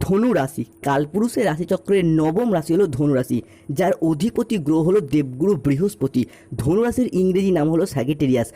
ধনু রাশি। কালপুরুষের রাশিচক্রের নবম রাশি হলো ধনু রাশি, যার অধিপতি গ্রহ হলো দেবগুরু বৃহস্পতি। ধনু রাশির ইংরেজি নাম হলো স্যাগেটেরিয়াস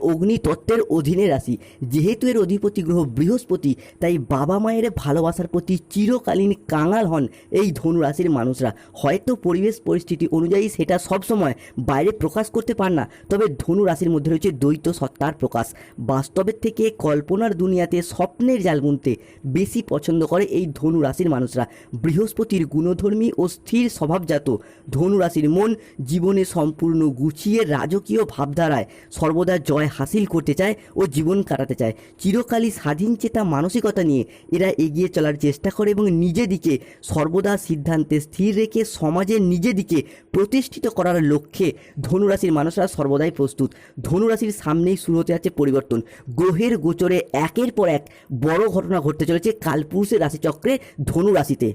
অগ্নি তত্ত্বের অধীনে রাশি। যেহেতু এর অধিপতি গ্রহ বৃহস্পতি, তাই বাবা মায়ের ভালোবাসার প্রতি চিরকালীন কাঙাল হন এই ধনু রাশির মানুষরা। হয়তো পরিবেশ পরিস্থিতি অনুযায়ী সেটা সবসময় বাইরে প্রকাশ করতে পার না, তবে ধনু রাশির মধ্যে রয়েছে দ্বৈত সত্তার প্রকাশ। বাস্তবের থেকে কল্পনার দুনিয়াতে স্বপ্নের জাল বুনতে বেশি পছন্দ করে এই ধনু রাশির মানুষরা। বৃহস্পতির গুণধর্মী ও স্থির স্বভাবজাত। ধনু রাশির মন জীবনে সম্পূর্ণ গুছিয়ে রাজকীয় ভাবধারায় সর্বদা জয় হাসিল করতে চায় ও জীবন কাটাতে চায়। চিরকালই স্বাধীন চেতা মানসিকতা নিয়ে এরা এগিয়ে চলার চেষ্টা করে এবং নিজেদিকে সর্বদা সিদ্ধান্তে স্থির রেখে সমাজে নিজেদিকে প্রতিষ্ঠিত করার লক্ষ্যে ধনুরাশির মানুষরা সর্বদাই প্রস্তুত। ধনুরাশির সামনেই শুরু হতে যাচ্ছে পরিবর্তন। গ্রহের গোচরে একের পর এক বড় ঘটনা ঘটতে চলেছে। কালপুরুষের রাশিচক্রে ধনু রাশিতে।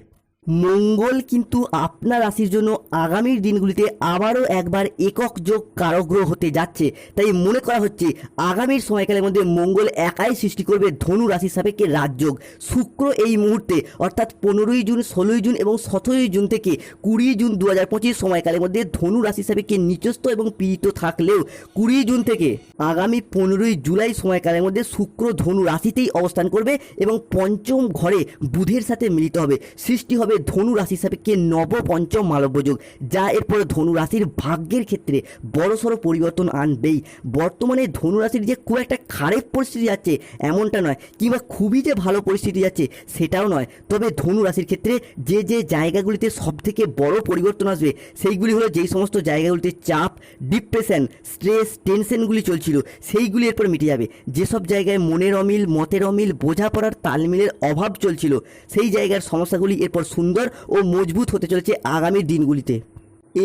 মঙ্গল কিন্তু আপনার রাশির জন্য আগামীর দিনগুলিতে আবারও একবার একক যোগ কারগ্রহ হতে যাচ্ছে। তাই মনে করা হচ্ছে, আগামীর সময়কালের মধ্যে মঙ্গল একাই সৃষ্টি করবে ধনু রাশির সাপেক্ষে রাজযোগ। শুক্র এই মুহূর্তে, অর্থাৎ পনেরোই জুন, ষোলোই জুন এবং সতেরোই জুন থেকে কুড়ি জুন দু হাজার পঁচিশ সময়কালের মধ্যে ধনু রাশি সাপেক্ষে নিচস্থ এবং পীড়িত থাকলেও কুড়ি জুন থেকে আগামী পনেরোই জুলাই সময়কালের মধ্যে শুক্র ধনু রাশিতেই অবস্থান করবে এবং পঞ্চম ঘরে বুধের সাথে মিলিত হবে। সৃষ্টি হবে ধনু রাশি সাপেক্ষে নব পঞ্চম মালব্যযোগ, যা এরপরে ধনু রাশির ভাগ্যের ক্ষেত্রে বড়সড় পরিবর্তন আনবেই। বর্তমানে ধনু রাশির যে খুব একটা খারাপ পরিস্থিতি যাচ্ছে এমনটা নয়, কিংবা খুবই যে ভালো পরিস্থিতি যাচ্ছে সেটাও নয়। তবে ধনু রাশির ক্ষেত্রে যে যে জায়গাগুলিতে সবথেকে বড় পরিবর্তন আসবে, সেইগুলি হলো যেই সমস্ত জায়গাগুলিতে চাপ, ডিপ্রেশন, স্ট্রেস, টেনশনগুলি চলছিল, সেইগুলি এরপর মিটে যাবে। যেসব জায়গায় মনের অমিল, মতের অমিল, বোঝাপড়ার তালমিলের অভাব চলছিল, সেই জায়গার সমস্যাগুলি এরপর সুন্দর ও মজবুত হতে চলেছে আগামী দিনগুলিতে।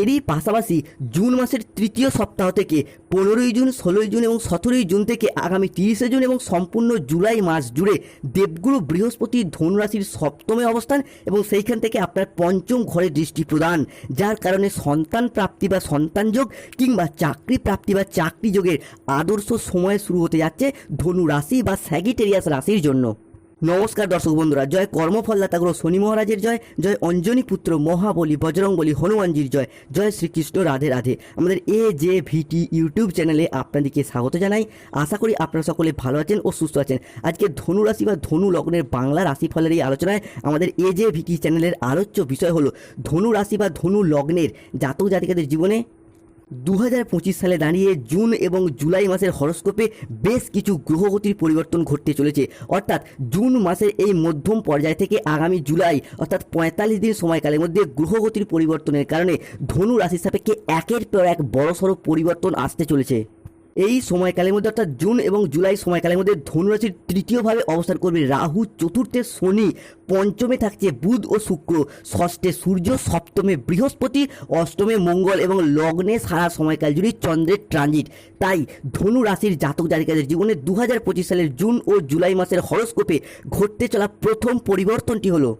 এরই পাশাপাশি জুন মাসের তৃতীয় সপ্তাহ থেকে পনেরোই জুন, ষোলোই জুন এবং সতেরোই জুন থেকে আগামী তিরিশে জুন এবং সম্পূর্ণ জুলাই মাস জুড়ে দেবগুরু বৃহস্পতি ধনুরাশির সপ্তমে অবস্থান এবং সেইখান থেকে আপনার পঞ্চম ঘরে দৃষ্টি প্রদান, যার কারণে সন্তান প্রাপ্তি বা সন্তান যোগ কিংবা চাকরি প্রাপ্তি বা চাকরি যোগের আদর্শ সময় শুরু হতে যাচ্ছে ধনু রাশি বা স্যাগিটেরিয়াস রাশির জন্য। নমস্কার দর্শক বন্ধুরা, জয় কর্মফলদাতা গ্রহ শনি মহারাজের জয় জয় অঞ্জনী পুত্র মহাবলী বজরংবলী হনুমানজির জয় জয় শ্রীকৃষ্ণ রাধে রাধে। আমাদের এ জে ভিটি ইউটিউব চ্যানেলে আপনাদেরকে স্বাগত জানাই। আশা করি আপনারা সকলে ভালো আছেন ও সুস্থ আছেন। আজকে ধনু রাশি বা ধনু লগ্নের বাংলা রাশিফলের এই আলোচনায় আমাদের এ জে ভিটি চ্যানেলের আলোচ্য বিষয় হলো ধনু রাশি বা ধনু লগ্নের জাতক জাতিকাদের জীবনে দু হাজার পঁচিশ সালে দাঁড়িয়ে জুন এবং জুলাই মাসের হরস্কোপে বেশ কিছু গ্রহগতির পরিবর্তন ঘটতে চলেছে। অর্থাৎ জুন মাসের এই মধ্যম পর্যায় থেকে আগামী জুলাই, অর্থাৎ পঁয়তাল্লিশ দিন সময়কালের মধ্যে গ্রহগতির পরিবর্তনের কারণে ধনু রাশির সাপেক্ষে একের পর এক বড়সড় পরিবর্তন আসতে চলেছে। এই সময়কালের মধ্যে অর্থাৎ জুন এবং জুলাই সময়কালের মধ্যে ধনুরাশির তৃতীয়ভাবে অবস্থান করবে রাহু, চতুর্থে শনি, পঞ্চমে থাকছে বুধ ও শুক্র, ষষ্ঠে সূর্য, সপ্তমে বৃহস্পতি, অষ্টমে মঙ্গল এবং লগ্নে সারা সময়কাল জুড়ে চন্দ্রের ট্রানজিট তাই ধনু রাশির জাতক জাতিকাদের জীবনে দু সালের জুন ও জুলাই মাসের হরস্কোপে ঘটতে চলা প্রথম পরিবর্তনটি হলো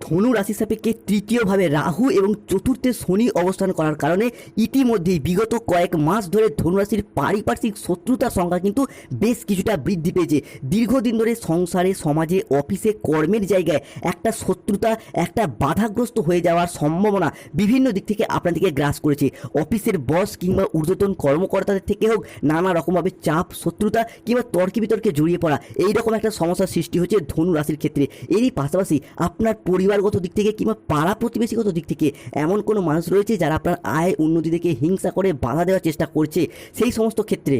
ধনু রাশি সাপেক্ষে তৃতীয়ভাবে রাহু এবং চতুর্থে শনি অবস্থান করার কারণে ইতিমধ্যেই বিগত কয়েক মাস ধরে ধনুরাশির পারিপার্শ্বিক শত্রুতার সংখ্যা কিন্তু বেশ কিছুটা বৃদ্ধি পেয়েছে। দীর্ঘদিন ধরে সংসারে, সমাজে, অফিসে, কর্মের জায়গায় একটা শত্রুতা, একটা বাধাগ্রস্ত হয়ে যাওয়ার সম্ভাবনা বিভিন্ন দিক থেকে আপনাদেরকে গ্রাস করেছে। অফিসের বস কিংবা ঊর্ধ্বতন কর্মকর্তাদের থেকে হোক নানা রকমভাবে চাপ, শত্রুতা কিংবা তর্কে বিতর্কে জড়িয়ে পড়া এই রকম একটা সমস্যার সৃষ্টি হচ্ছে ধনু রাশির ক্ষেত্রে। এরই পাশাপাশি আপনার পরিবারগত দিক থেকে কিংবা পাড়া প্রতিবেশীগত দিক থেকে এমন কোনো মানুষ রয়েছে যারা আপনার আয় উন্নতি থেকে হিংসা করে বাধা দেওয়ার চেষ্টা করছে? সেই সমস্ত ক্ষেত্রে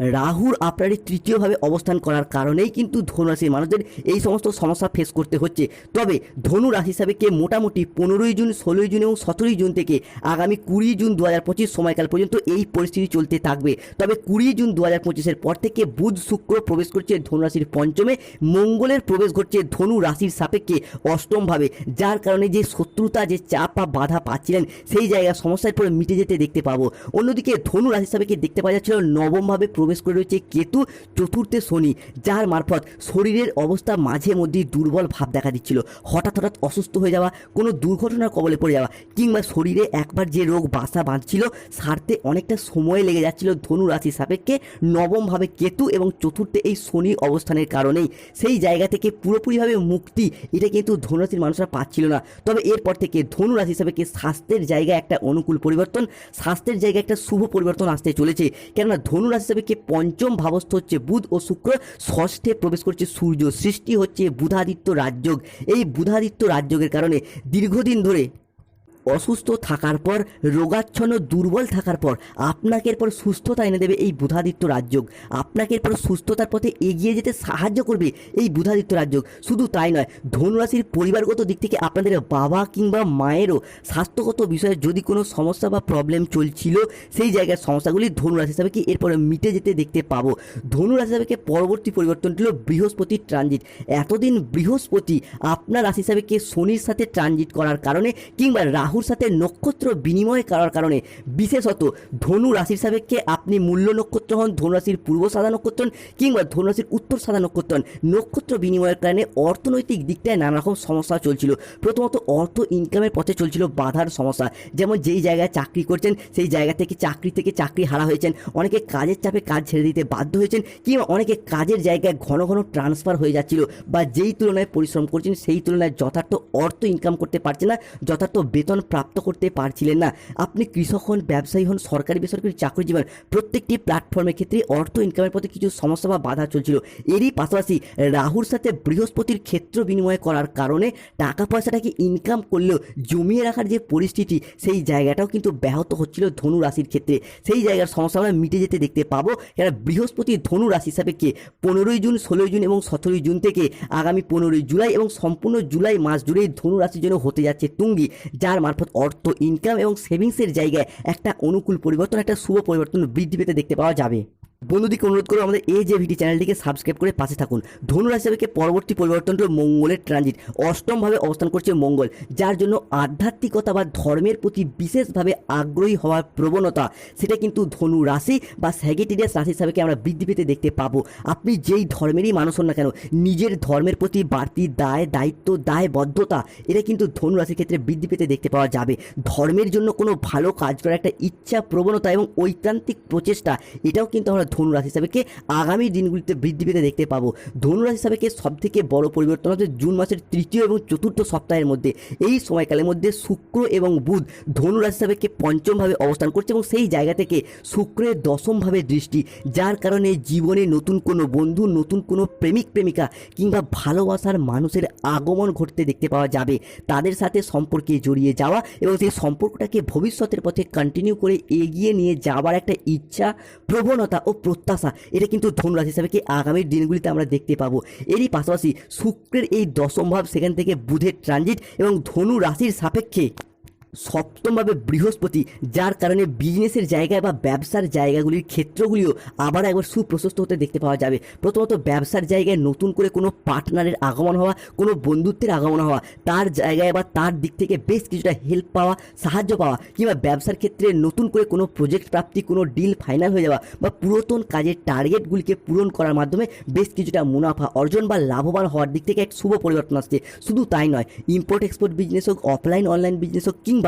রাহুর আপনার তৃতীয়ভাবে অবস্থান করার কারণেই কিন্তু ধনুরাশির মানুষদের এই সমস্ত সমস্যা ফেস করতে হচ্ছে। তবে ধনু রাশি হিসাবে কে মোটামুটি পনেরোই জুন, ষোলোই জুন এবং সতেরোই জুন থেকে আগামী কুড়ি জুন দু হাজার পঁচিশ সময়কাল পর্যন্ত এই পরিস্থিতি চলতে থাকবে। তবে কুড়ি জুন দু হাজার পঁচিশের পর থেকে বুধ শুক্র প্রবেশ করছে ধনুরাশির পঞ্চমে, মঙ্গলের প্রবেশ ঘটছে ধনু রাশির সাপেক্ষে অষ্টমভাবে, যার কারণে যে শত্রুতা, যে চাপ বা বাধা পাচ্ছিলেন, সেই জায়গায় সমস্যার পরে মিটে যেতে দেখতে পাবো। অন্যদিকে ধনু রাশির সাপেক্ষে দেখতে পাওয়া যাচ্ছিল নবমভাবে প্রবেশ প্রবেশ করে রয়েছে কেতু চতুর্থে শনি, যার মারফত শরীরের অবস্থা মাঝে মধ্যেই দুর্বল ভাব দেখা দিচ্ছিল। হঠাৎ হঠাৎ অসুস্থ হয়ে যাওয়া, কোনো দুর্ঘটনার কবলে পড়ে যাওয়া, কিংবা শরীরে একবার যে রোগ বাসা বাঁধছিল, সারতে অনেকটা সময় লেগে যাচ্ছিল ধনু রাশি সাপেক্ষে। নবমভাবে কেতু এবং চতুর্থে এই শনি অবস্থানের কারণেই। সেই জায়গা থেকে পুরোপুরিভাবে মুক্তি, এটা কিন্তু ধনুরাশির মানুষরা পাচ্ছিল না। তবে এরপর থেকে ধনু রাশি সাপেক্ষে স্বাস্থ্যের জায়গায় একটা অনুকূল পরিবর্তন, স্বাস্থ্যের জায়গায় একটা শুভ পরিবর্তন আসতে চলেছে। কেননা ধনু রাশি সাপেক্ষে পঞ্চম ভাবস্থ হচ্ছে বুধ ও শুক্র। ষষ্ঠে প্রবেশ করছে সূর্য। সৃষ্টি হচ্ছে বুধাদিত্য রাজযোগ। এই বুধাদিত্য রাজযোগের কারণে দীর্ঘদিন ধরে অসুস্থ থাকার পর, রোগাচ্ছন্ন, দুর্বল থাকার পর আপনাকে এরপর সুস্থতা এনে দেবে এই বুধাদিত্য রাজযোগ। আপনাকে এরপর সুস্থতার পথে এগিয়ে যেতে সাহায্য করবে এই বুধাদিত্য রাজযোগ। শুধু তাই নয়, ধনুরাশির পরিবারগত দিক থেকে আপনাদের বাবা কিংবা মায়েরও স্বাস্থ্যগত বিষয়ে যদি কোনো সমস্যা বা প্রবলেম চলছিল, সেই জায়গার সমস্যাগুলি ধনুরাশি হিসাবে কি এরপরে মিটে যেতে দেখতে পাবো। ধনুরাশি হিসাবে পরবর্তী পরিবর্তনটি হলো বৃহস্পতি ট্রানজিট এতদিন বৃহস্পতি আপনার রাশি হিসাবে কে শনির সাথে ট্রানজিট করার কারণে কিংবা রাহুর সাথে নক্ষত্র বিনিময় করার কারণে, বিশেষত ধনু রাশির সাপেক্ষে আপনি মূল্য নক্ষত্র হন ধনুরাশির পূর্ব সাদা নক্ষত্র হন, কিংবা ধনুরাশির উত্তর সাদা নক্ষত্র হন। নক্ষত্র বিনিময়ের কারণে অর্থনৈতিক দিকটায় নানা রকম সমস্যা চলছিল। প্রথমত অর্থ ইনকামের পথে চলছিল বাধার সমস্যা। যেমন যেই জায়গায় চাকরি করছেন, সেই জায়গা থেকে চাকরি থেকে চাকরি হারা হয়েছেন। অনেকে কাজের চাপে কাজ ছেড়ে দিতে বাধ্য হয়েছেন, কিংবা অনেকে কাজের জায়গায় ঘন ঘন ট্রান্সফার হয়ে যাচ্ছিল বা যেই তুলনায় পরিশ্রম করছেন, সেই তুলনায় যথার্থ অর্থ ইনকাম করতে পারছে না, যথার্থ বেতন প্রাপ্ত করতে পারছিলেন না। আপনি কৃষক হন, ব্যবসায়ী হন, সরকারি, বেসরকারি চাকরিজীবী হন প্রত্যেকটি প্ল্যাটফর্মের ক্ষেত্রে অর্থ ইনকামের পথে কিছু সমস্যা বা বাধা চলছিল। এরই পাশাপাশি রাহুর সাথে বৃহস্পতির ক্ষেত্র বিনিময় করার কারণে টাকা পয়সাটাকে ইনকাম করলেও জমিয়ে রাখার যে পরিস্থিতি, সেই জায়গাটাও কিন্তু ব্যাহত হচ্ছিল ধনু রাশির ক্ষেত্রে। সেই জায়গার সমস্যা আমরা মিটে যেতে দেখতে পাবো। কেন বৃহস্পতি ধনু রাশি কে পনেরোই জুন, ষোলোই জুন এবং সতেরোই জুন থেকে আগামী পনেরোই জুলাই এবং সম্পূর্ণ জুলাই মাস জুড়েই ধনু রাশির জন্য হতে যাচ্ছে তুঙ্গি, যার মারফত অর্থ ইনকাম এবং সেভিংসের জায়গায় একটা অনুকূল পরিবর্তন, একটা শুভ পরিবর্তন বৃদ্ধি পেতে দেখতে পাওয়া যাবে। বন্ধুদিকে অনুরোধ করব আমাদের এই যে ভিডি চ্যানেলটিকে সাবস্ক্রাইব করে পাশে থাকুন। ধনুরাশি হিসাবে পরবর্তী পরিবর্তনটা মঙ্গলের ট্রানজিট অষ্টমভাবে অবস্থান করছে মঙ্গল, যার জন্য আধ্যাত্মিকতা বা ধর্মের প্রতি বিশেষভাবে আগ্রহী হওয়ার প্রবণতা, সেটা কিন্তু ধনু রাশি বা স্যাগেটিরিয়াস রাশি হিসাবে আমরা বৃদ্ধি পেতে দেখতে পাবো। আপনি যেই ধর্মেরই মানুষ হন না কেন, নিজের ধর্মের প্রতি বাড়তি দায়, দায়িত্ব, দায়বদ্ধতা, এটা কিন্তু ধনু রাশির ক্ষেত্রে বৃদ্ধি পেতে দেখতে পাওয়া যাবে। ধর্মের জন্য কোনো ভালো কাজ করার একটা ইচ্ছা প্রবণতা এবং ঐকান্তিক প্রচেষ্টা, এটাও কিন্তু আমরা ধনু রাশি হিসাবে আগামী দিনগুলিতে বৃদ্ধি পেতে দেখতে পাবো। ধনু রাশি হিসাবে সব থেকে বড় পরিবর্তন হচ্ছে জুন মাসের তৃতীয় এবং চতুর্থ সপ্তাহের মধ্যে। এই সময়কালের মধ্যে শুক্র এবং বুধ ধনু রাশি হিসাবে পঞ্চমভাবে অবস্থান করছে এবং সেই জায়গা থেকে শুক্রের দশমভাবে দৃষ্টি, যার কারণে জীবনে নতুন কোনো বন্ধু, নতুন কোনো প্রেমিক, প্রেমিকা কিংবা ভালোবাসার মানুষের আগমন ঘটতে দেখতে পাওয়া যাবে। তাদের সাথে সম্পর্কে জড়িয়ে যাওয়া এবং সেই সম্পর্কটাকে ভবিষ্যতের পথে কন্টিনিউ করে এগিয়ে নিয়ে যাওয়ার একটা ইচ্ছা প্রবণতা ও প্রত্যাশা, এটা কিন্তু ধনুরাশি হিসাবে কি আগামী দিনগুলিতে আমরা দেখতে পাবো। এরই পাশাপাশি শুক্রের এই দশম ভাব সেখান থেকে বুধের ট্রানজিট এবং ধনু রাশির সাপেক্ষে সপ্তমভাবে বৃহস্পতি, যার কারণে বিজনেসের জায়গায় বা ব্যবসার জায়গাগুলির ক্ষেত্রগুলিও আবার একবার সুপ্রশস্ত হতে দেখতে পাওয়া যাবে। প্রথমত, ব্যবসার জায়গায় নতুন করে কোনো পার্টনারের আগমন হওয়া, কোনো বন্ধুত্বের আগমন হওয়া, তার জায়গায় বা তার দিক থেকে বেশ কিছুটা হেল্প পাওয়া, সাহায্য পাওয়া, কিংবা ব্যবসার ক্ষেত্রে নতুন করে কোনো প্রজেক্ট প্রাপ্তি, কোনো ডিল ফাইনাল হয়ে যাওয়া, বা পুরাতন কাজের টার্গেটগুলিকে পূরণ করার মাধ্যমে বেশ কিছুটা মুনাফা অর্জন বা লাভবান হওয়ার দিক থেকে এক শুভ পরিবর্তন আসছে। শুধু তাই নয় ইম্পোর্ট এক্সপোর্ট বিজনেস হোক অফলাইন অনলাইন বিজনেস হোক, কিংবা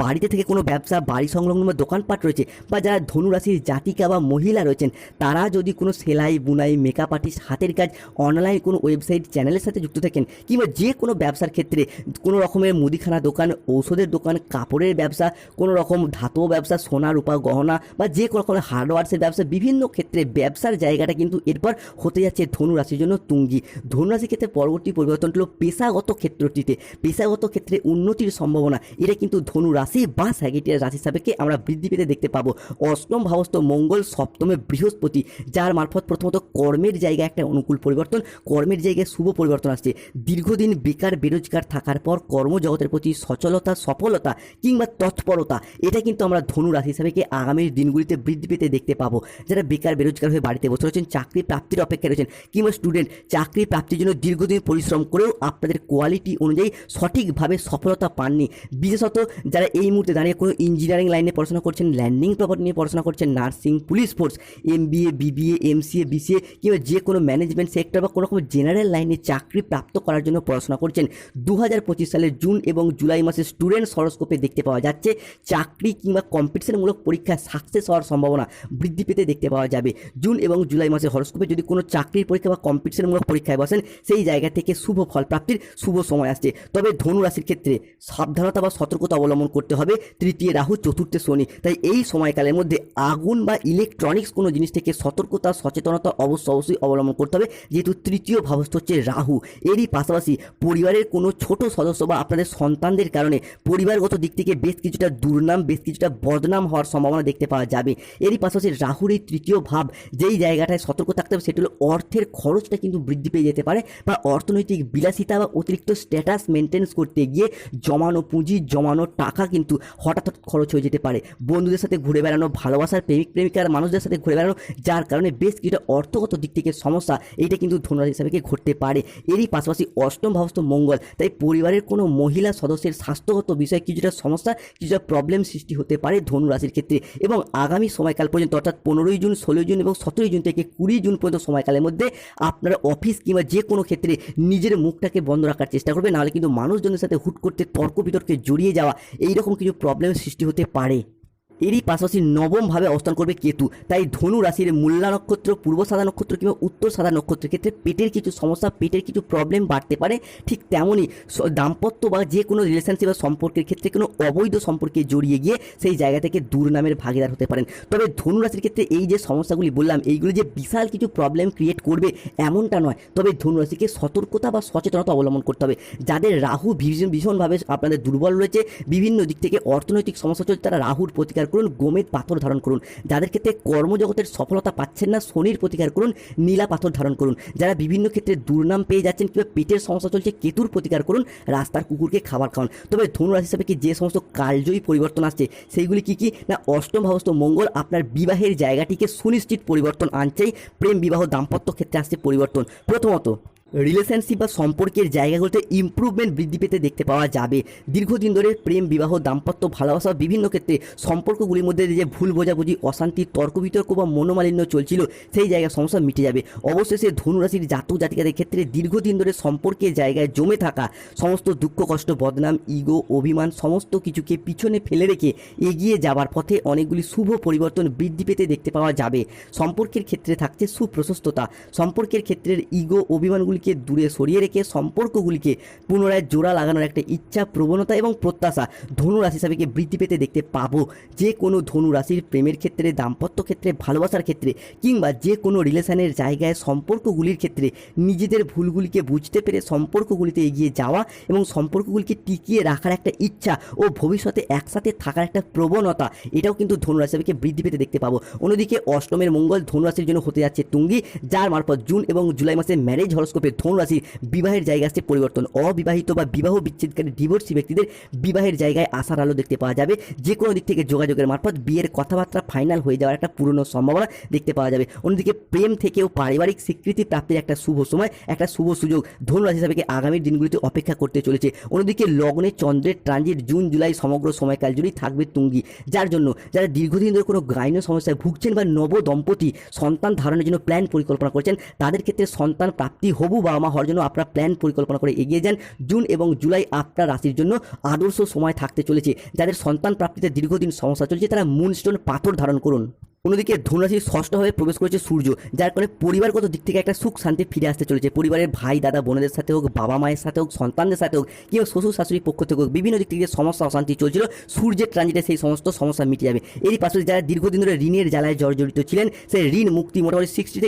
বাড়িতে থেকে কোনো ব্যবসা, বাড়ি সংলগ্ন বা দোকানপাট রয়েছে বা যারা ধনুরাশির জাতিকা বা মহিলা রয়েছেন, তারা যদি কোনো সেলাই, বুনাই মেকআপ আর্টিস্ট হাতের কাজ অনলাইন কোনো ওয়েবসাইট চ্যানেলের সাথে যুক্ত থাকেন কিংবা যে কোনো ব্যবসার ক্ষেত্রে কোনো রকমের মুদিখানা দোকান, ঔষধের দোকান, কাপড়ের ব্যবসা, কোনো রকম ধাতব ব্যবসা, সোনা, রূপা, গহনা বা যে কোনো রকমের হার্ডওয়ার্সের ব্যবসা, বিভিন্ন ক্ষেত্রে ব্যবসার জায়গাটা কিন্তু এরপর হতে যাচ্ছে ধনুরাশির জন্য তুঙ্গি। ধনুরাশির ক্ষেত্রে পরবর্তী পরিবর্তন হলো পেশাগত ক্ষেত্রটিতে। পেশাগত ক্ষেত্রে উন্নতির সম্ভাবনা, এটা কিন্তু ধনু রাশি বা স্যাগিটিয়ার রাশি সাপেক্ষে আমরা বৃদ্ধি পেতে দেখতে পাবো। অষ্টম ভাবস্থ মঙ্গল, সপ্তমে বৃহস্পতি, যার মারফত প্রথমত কর্মের জায়গায় একটা অনুকূল পরিবর্তন, কর্মের জায়গায় শুভ পরিবর্তন আসছে। দীর্ঘদিন বেকার, বেরোজগার থাকার পর কর্মজগতের প্রতি সচলতা, সফলতা কিংবা তৎপরতা, এটা কিন্তু আমরা ধনু রাশি হিসাবে আগামী দিনগুলিতে বৃদ্ধি পেতে দেখতে পাবো। যারা বেকার, বেরোজগার হয়ে বাড়িতে বসে রয়েছেন, চাকরি প্রাপ্তির অপেক্ষায় রয়েছেন কিংবা স্টুডেন্ট চাকরি প্রাপ্তির জন্য দীর্ঘদিন পরিশ্রম করেও আপনাদের কোয়ালিটি অনুযায়ী সঠিকভাবে সফলতা পাননি। বিশেষত যারা এই মুহূর্তে দাঁড়িয়ে কোনো ইঞ্জিনিয়ারিং লাইনে পড়াশোনা করছেন ল্যান্ডিং প্রপার্টি নিয়ে পড়াশোনা করছেন nursing police force MBA BBA MCA BCA কিংবা যে কোনো ম্যানেজমেন্ট সেক্টর বা কোনো রকম জেনারেল লাইনে চাকরি প্রাপ্ত করার জন্য পড়াশোনা করছেন দু হাজার পঁচিশ সালের জুন এবং জুলাই মাসে স্টুডেন্ট হরস্কোপে দেখতে পাওয়া যাচ্ছে, চাকরি কিংবা কম্পিটিশনমূলক পরীক্ষায় সাকসেস হওয়ার সম্ভাবনা বৃদ্ধি পেতে দেখতে পাওয়া যাবে। জুন এবং জুলাই মাসে হরস্কোপে যদি কোনো চাকরির পরীক্ষা বা কম্পিটিশনমূলক পরীক্ষায় বসেন, সেই জায়গা থেকে শুভ ফল প্রাপ্তির শুভ সময় আসছে। তবে ধনু রাশির ক্ষেত্রে সাবধানতা বা সতর্কতা অবলম্বন করতে হবে। তৃতীয় রাহু, চতুর্থে শনি। তাই এই সময়কালের মধ্যে আগুন বা ইলেকট্রনিক্স কোনো জিনিস থেকে সতর্কতা, সচেতনতা অবশ্য অবশ্যই অবলম্বন করতে হবে। যেহেতু তৃতীয় ভাবস্থ হচ্ছে রাহু, এরই পাশাপাশি পরিবারের কোনো ছোট সদস্য বা আপনাদের সন্তানদের কারণে পরিবারগত দিক থেকে বেশ কিছুটা দুর্নাম, বেশ কিছুটা বদনাম হওয়ার সম্ভাবনা দেখতে পাওয়া যাবে। এরই পাশাপাশি রাহুর এই তৃতীয় ভাব, যেই জায়গাটায় সতর্ক থাকতে হবে, সেটি হলো অর্থের খরচটা কিন্তু বৃদ্ধি পেয়ে যেতে পারে বা অর্থনৈতিক বিলাসিতা বা অতিরিক্ত স্ট্যাটাস মেনটেন্স করতে গিয়ে জমানো পুঁজি, জমানো টাকা কিন্তু হঠাৎ হঠাৎ খরচ হয়ে যেতে পারে। বন্ধুদের সাথে ঘুরে বেড়ানো, ভালোবাসার প্রেমিক, প্রেমিকার মানুষদের সাথে ঘুরে বেড়ানো, যার কারণে বেশ কিছুটা অর্থগত দিক থেকে সমস্যা এইটা কিন্তু ধনুরাশি হিসাবে ঘটতে পারে। এরই পাশাপাশি অষ্টম ভাবস্থ মঙ্গল, তাই পরিবারের কোনো মহিলা সদস্যের স্বাস্থ্যগত বিষয়ে কিছুটা সমস্যা, কিছুটা প্রবলেম সৃষ্টি হতে পারে ধনুরাশির ক্ষেত্রে। এবং আগামী সময়কাল পর্যন্ত, অর্থাৎ পনেরোই জুন, ষোলোই জুন এবং সতেরোই জুন থেকে কুড়ি জুন পর্যন্ত সময়কালের মধ্যে আপনারা অফিস কিংবা যে কোনো ক্ষেত্রে নিজের মুখটাকে বন্ধ রাখার চেষ্টা করবে নাহলে কিন্তু মানুষজনের সাথে হুট করতে তর্ক বিতর্কে জড়িয়ে যাওয়া এইরকম কিছু প্রবলেম সৃষ্টি হতে পারে। এরই পাশাপাশি নবমভাবে অবস্থান করবে কেতু। তাই ধনু রাশির মূল্যা নক্ষত্র, পূর্ব সাদা নক্ষত্র কিংবা উত্তর সাদা নক্ষত্রের ক্ষেত্রে পেটের কিছু সমস্যা, পেটের কিছু প্রবলেম বাড়তে পারে। ঠিক তেমনই দাম্পত্য বা যে কোনো রিলেশনশিপ বা সম্পর্কের ক্ষেত্রে কোনো অবৈধ সম্পর্কে জড়িয়ে গিয়ে সেই জায়গা থেকে দুর্নামের ভাগিদার হতে পারেন। তবে ধনু রাশির ক্ষেত্রে এই যে সমস্যাগুলি বললাম, এইগুলি যে বিশাল কিছু প্রবলেম ক্রিয়েট করবে এমনটা নয়। তবে ধনু রাশিকে সতর্কতা বা সচেতনতা অবলম্বন করতে হবে। যাদের রাহু ভীষণ ভীষণভাবে আপনাদের দুর্বল রয়েছে, বিভিন্ন দিক থেকে অর্থনৈতিক সমস্যা চলছে, তারা রাহুর প্রতিকার করুন, গোমেদ পাথর ধারণ করুন। যাদের ক্ষেত্রে কর্মজগতের সফলতা পাচ্ছেন না, শনির প্রতিকার করুন, নীলা পাথর ধারণ করুন। যারা বিভিন্ন ক্ষেত্রে দুর্নাম পেয়ে যাচ্ছেন কিংবা পেটের সমস্যা চলছে, কেতুর প্রতিকার করুন, রাস্তার কুকুরকে খাবার খাওয়ান। তবে ধনু রাশি হিসাবে কি যে সমস্ত কালজয়ী পরিবর্তন আসছে, সেইগুলি কি কি? না, অষ্টম ভাবস্থ মঙ্গল, আপনার বিবাহের জায়গাটিকে সুনিশ্চিত পরিবর্তন আনছেই। প্রেম, বিবাহ, দাম্পত্য ক্ষেত্রে আসছে পরিবর্তন। প্রথমত রিলেশনশিপ বা সম্পর্কের জায়গাগুলোতে ইমপ্রুভমেন্ট বৃদ্ধি পেতে দেখতে পাওয়া যাবে। দীর্ঘদিন ধরে প্রেম, বিবাহ, দাম্পত্য, ভালোবাসা বিভিন্ন ক্ষেত্রে সম্পর্কগুলির মধ্যে যে ভুল বোঝাবুঝি, অশান্তি, তর্ক বিতর্ক বা মনোমালিন্য চলছিল, সেই জায়গায় সমস্যা মিটে যাবে। অবশেষে ধনুরাশির জাতক জাতিকাদের ক্ষেত্রে দীর্ঘদিন ধরে সম্পর্কের জায়গায় জমে থাকা সমস্ত দুঃখ, কষ্ট, বদনাম ইগো অভিমান, সমস্ত কিছুকে পিছনে ফেলে রেখে এগিয়ে যাওয়ার পথে অনেকগুলি শুভ পরিবর্তন বৃদ্ধি পেতে দেখতে পাওয়া যাবে। সম্পর্কের ক্ষেত্রে থাকছে সুপ্রশস্ততা। সম্পর্কের ক্ষেত্রের ইগো অভিমানগুলিকে দূরে সরিয়ে রেখে সম্পর্কগুলিকে পুনরায় জোড়া লাগানোর একটা ইচ্ছা, প্রবণতা এবং প্রত্যাশা ধনু রাশি হিসাবে বৃদ্ধি পেতে দেখতে পাবো। যে কোনো ধনু রাশির প্রেমের ক্ষেত্রে, দাম্পত্য ক্ষেত্রে, ভালোবাসার ক্ষেত্রে কিংবা যে কোনো রিলেশনের জায়গায় সম্পর্কগুলির ক্ষেত্রে নিজেদের ভুলগুলিকে বুঝতে পেরে সম্পর্কগুলিতে এগিয়ে যাওয়া এবং সম্পর্কগুলিকে টিকিয়ে রাখার একটা ইচ্ছা ও ভবিষ্যতে একসাথে থাকার একটা প্রবণতা, এটাও কিন্তু ধনুরাশি হিসাবে বৃদ্ধি পেতে দেখতে পাবো। অন্যদিকে অষ্টমের মঙ্গল ধনুরাশির জন্য হতে যাচ্ছে তুঙ্গি, যার মারফত জুন এবং জুলাই মাসে ম্যারেজ হরস্কোপে ধনুরাশির বিবাহের জায়গা আসছে পরিবর্তন। অবিবাহিত বা বিবাহ বিচ্ছেদকারী ডিভোর্সি ব্যক্তিদের বিবাহের জায়গায় আসার আলো দেখতে পাওয়া যাবে। যে কোনো দিক থেকে যোগাযোগের মারফত বিয়ের কথাবার্তা ফাইনাল হয়ে যাওয়ার একটা পুরনো সম্ভাবনা দেখতে পাওয়া যাবে। অন্যদিকে প্রেম থেকেও পারিবারিক স্বীকৃতি প্রাপ্তির একটা শুভ সময়, একটা শুভ সুযোগ ধনুরাশি হিসাবে আগামী দিনগুলিতে অপেক্ষা করতে চলেছে। অন্যদিকে লগ্নে চন্দ্রের ট্রানজিট জুন, জুলাই সমগ্র সময়কাল জুড়েই থাকবে তুঙ্গি। যার জন্য যারা দীর্ঘদিন ধরে কোনো গাইন সমস্যায় ভুগছেন বা নব দম্পতি সন্তান ধারণের জন্য প্ল্যান পরিকল্পনা করছেন, তাদের ক্ষেত্রে সন্তান প্রাপ্তি হবু বাবা মা হওয়ার জন্য আপনারা প্ল্যান পরিকল্পনা করে এগিয়ে যান। জুন এবং জুলাই আপনার রাশির জন্য আদর্শ সময় থাকতে চলেছে। যাদের সন্তান প্রাপ্তিতে দীর্ঘদিন সমস্যা চলছে, তারা মুনস্টোন পাথর ধারণ করুন। অন্যদিকে ধনুরাশির ষষ্ঠভাবে প্রবেশ করেছে সূর্য, যার কারণে পরিবারগত দিক থেকে একটা সুখ শান্তি ফিরে আসতে চলেছে। পরিবারের ভাই, দাদা, বোনেদের সাথে হোক, বাবা মায়ের সাথে হোক, সন্তানদের সাথে হোক, কিংবা শ্বশুর শাশুড়ির পক্ষ থেকে হোক, বিভিন্ন দিক থেকে সমস্যা, অশান্তি চলছিল, সূর্যের ট্রানজিটে সেই সমস্ত সমস্যা মিটে যাবে। এরই পাশাপাশি যারা দীর্ঘদিন ধরে ঋণের জ্বালায় জর্জরিত ছিলেন, সেই ঋণ মুক্তি মোটামুটি সিক্সটি থেকে